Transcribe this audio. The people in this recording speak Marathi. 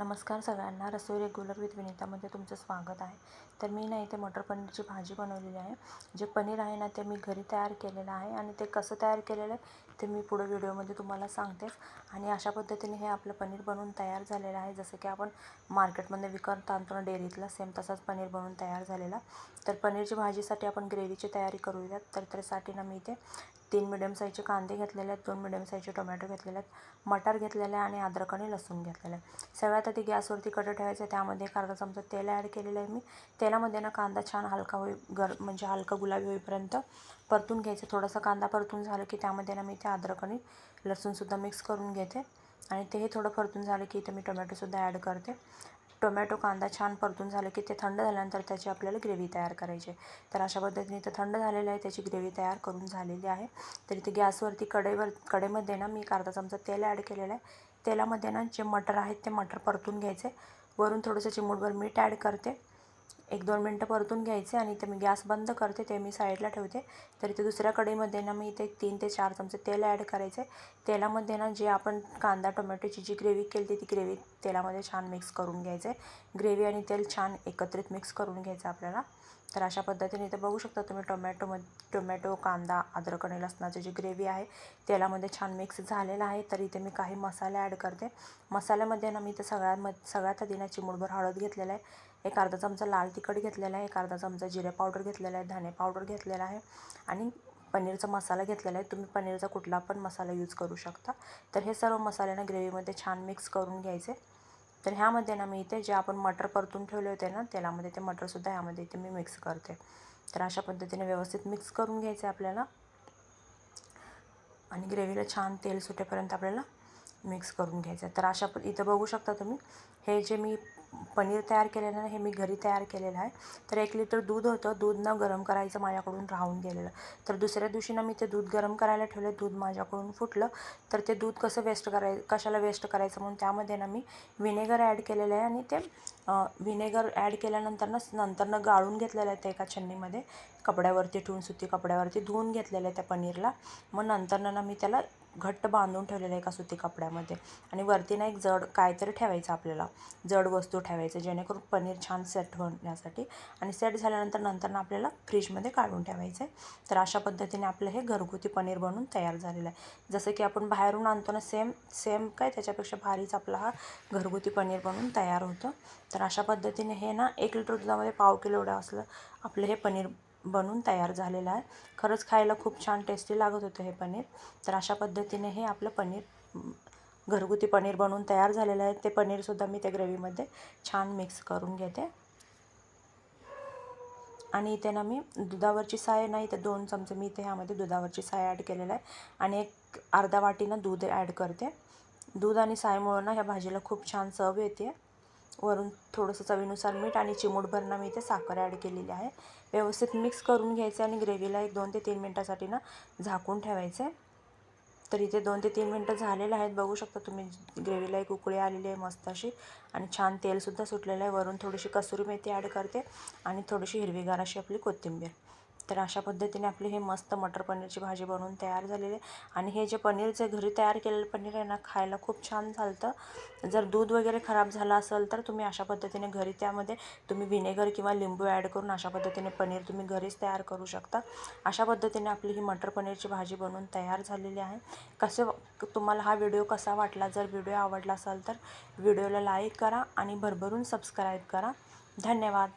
नमस्कार सगळ्यांना रसोई रेग्युलर विथ विनीतामध्ये तुमचं स्वागत आहे. तर मी ना इथे मटर पनीरची भाजी बनवलेली आहे. जे पनीर आहे ना ते मी घरी तयार केलेलं आहे आणि ते कसं तयार केलेलं आहे ते मी पुढं व्हिडिओमध्ये तुम्हाला सांगतेच. आणि अशा पद्धतीने हे आपलं पनीर बनवून तयार झालेलं आहे. जसं की आपण मार्केटमध्ये विकत आणतो ना डेअरीतला सेम तसाच पनीर बनवून तयार झालेला. तर पनीरची भाजीसाठी आपण ग्रेव्हीची तयारी करूयात. तर त्यासाठी ना मी इथे तीन मिडियम साईजचे कांदे घेतलेले आहेत दोन मिडियम साईजचे टोमॅटो घेतलेले आहेत मटार घेतलेले आहे आणि अद्रक आणि लसूण घेतलेलं आहे सगळ्यात आधी गॅसवरती कडं ठेवायचं त्यामध्ये एक अर्धा चमचा तेल ॲड केलेलं आहे मी. तेलामध्ये ना कांदा छान हलका होई गर म्हणजे हलका गुलाबी होईपर्यंत परतून घ्यायचं. थोडासा कांदा परतून झालं की त्यामध्ये ना मी ते अद्रक आणि लसूणसुद्धा मिक्स करून घेते. आणि तेही थोडं परतून झालं की इथे मी टोमॅटोसुद्धा ॲड करते. टोमॅटो कांदा छान परतून झालं की ते थंड झाल्यानंतर त्याची आपल्याला ग्रेव्ही तयार करायची तर अशा पद्धतीने ते थंड झालेलं आहे त्याची ग्रेव्ही तयार करून झालेली आहे. तर इथे गॅसवरती कढईवर कडेमध्ये ना मी एक अर्धा चमचा तेल ॲड केलेलं आहे. तेलामध्ये ना जे मटर आहेत ते मटर परतून घ्यायचे. वरून थोडंसं चिमूटभर मीठ ॲड करते. एक दोन मिनटं परतून घ्यायचे आणि ते मी गॅस बंद करते ते मी साईडला ठेवते. तर इथे दुसऱ्या कढईमध्ये ना मी इथे तीन ते चार चमचे तेल ॲड करायचे. तेलामध्ये ना जे आपण कांदा टोमॅटोची जी ग्रेव्ही केली ती ग्रेव्ही तेलामध्ये छान मिक्स करून घ्यायचे. ग्रेव्ही आणि तेल छान एकत्रित मिक्स करून घ्यायचं आपल्याला. तर अशा पद्धतीने इथे बघू शकता तुम्ही टोमॅटोमध्ये टोमॅटो कांदा अद्रक आणि लसणाची जी ग्रेव्ही आहे तेलामध्ये छान मिक्स झालेला आहे. तर इथे मी काही मसाले ॲड करते. मसाल्यामध्ये ना मी इथे सगळ्यात सगळ्यात आधी ना चिमूटभर हळद घेतलेला आहे. एक अर्धा चमचा लाल तिखट घेतलेला आहे एक अर्धा चमचा जिरे पावडर घेतलेला आहे धने पावडर घेतलेला आहे आणि पनीरचा मसाला घेतलेला आहे. तुम्ही पनीरचा कुठला पण मसाला यूज करू शकता. तर हे सर्व मसाले ग्रेव्हीमध्ये छान मिक्स करून घ्यायचे. तर ह्यामध्ये ना मी इथे जे आपण मटर परतून ठेवले होते ना तेलामध्ये ते मटरसुद्धा ह्यामध्ये इथे मी मिक्स करते. तर अशा पद्धतीने व्यवस्थित मिक्स करून घ्यायचं आहे आपल्याला. आणि ग्रेव्हीला छान तेल सुटेपर्यंत आपल्याला मिक्स करून घ्यायचं. तर अशा प इथं बघू शकता तुम्ही हे जे मी पनीर तयार केलेलं आहे हे मी घरी तयार केलेलं आहे. तर एक लिटर दूध होतं दूध न गरम करायचं माझ्याकडून राहून गेलेलं. तर दुसऱ्या दिवशी ना मी ते दूध गरम करायला ठेवलं दूध माझ्याकडून फुटलं. तर ते दूध कसं वेस्ट कराय कशाला वेस्ट करायचं म्हणून त्यामध्ये ना मी विनेगर ॲड केलेलं आहे आणि ते विनेगर ॲड केल्यानंतर ना नंतरनं गाळून घेतलेलं आहे ते एका छन्नीमध्ये. कपड्यावरती ठेवून सुती कपड्यावरती धुवून घेतलेलं आहे त्या पनीरला. मग नंतरनं ना मी त्याला घट्ट बांधून ठेवलेलं आहे एका सुती कपड्यामध्ये. आणि वरती ना एक जड काहीतरी ठेवायचं आपल्याला. जड वस्तू ठेवायचं जेणेकरून पनीर छान सेट होण्यासाठी. आणि सेट झाल्यानंतर नंतर आपल्याला फ्रीजमध्ये काढून ठेवायचं आहे तर अशा पद्धतीने आपलं हे घरगुती पनीर बनून तयार झालेलं आहे. जसं की आपण बाहेरून आणतो ना सेम सेम काय त्याच्यापेक्षा भारीच आपला हा घरगुती पनीर बनून तयार होतं. तर अशा पद्धतीने हे ना एक लिटर दुधामध्ये पाव किलो एवढं असलं आपलं हे पनीर बनून तयार झालेलं आहे. खरंच खायला खूप छान टेस्टी लागत होतं हे पनीर. तर अशा पद्धतीने हे आपलं पनीर घरगुती पनीर बनवून तयार झालेलं आहे. ते पनीरसुद्धा मी त्या ग्रेव्हीमध्ये छान मिक्स करून घेते. आणि इथे ना मी दुधावरची साय नाही तर दोन चमचे मी इथे ह्यामध्ये दुधावरची साय ॲड केलेलं आहे. आणि एक अर्धा वाटीनं दूध ॲड करते. दूध आणि सायमुळं ना ह्या भाजीला खूप छान चव येते. वरून थोडंसं चवीनुसार मीठ आणि चिमूटभर ना मी इथे साखर ॲड केलेली आहे. व्यवस्थित मिक्स करून घ्यायचं आणि ग्रेव्हीला एक दोन ते तीन मिनटासाठी ना झाकून ठेवायचं. आहे तर इथे दोन ते तीन मिनटं झालेलं आहेत. बघू शकता तुम्ही ग्रेव्हीला एक उकळी आलेली आहे मस्त अशी. आणि छान तेलसुद्धा सुटलेलं आहे. वरून थोडीशी कसुरी मेथी ॲड करते आणि थोडीशी हिरवीगार अशी आपली कोथिंबीर. तर अशा पद्धतीने आपली हे मस्त मटर पनीरची भाजी बनवून तयार झालेली आहे. आणि हे जे पनीरचे घरी तयार केलेलं पनीर आहे ना खायला खूप छान चालतं. जर दूध वगैरे खराब झालं असेल तर तुम्ही अशा पद्धतीने घरी त्यामध्ये तुम्ही व्हिनेगर किंवा लिंबू ॲड करून अशा पद्धतीने पनीर तुम्ही घरीच तयार करू शकता. अशा पद्धतीने आपली ही मटर पनीरची भाजी बनवून तयार झालेली आहे. कसे तुम्हाला हा व्हिडिओ कसा वाटला जर व्हिडिओ आवडला असेल तर व्हिडिओला लाईक करा आणि भरभरून सबस्क्राईब करा. धन्यवाद.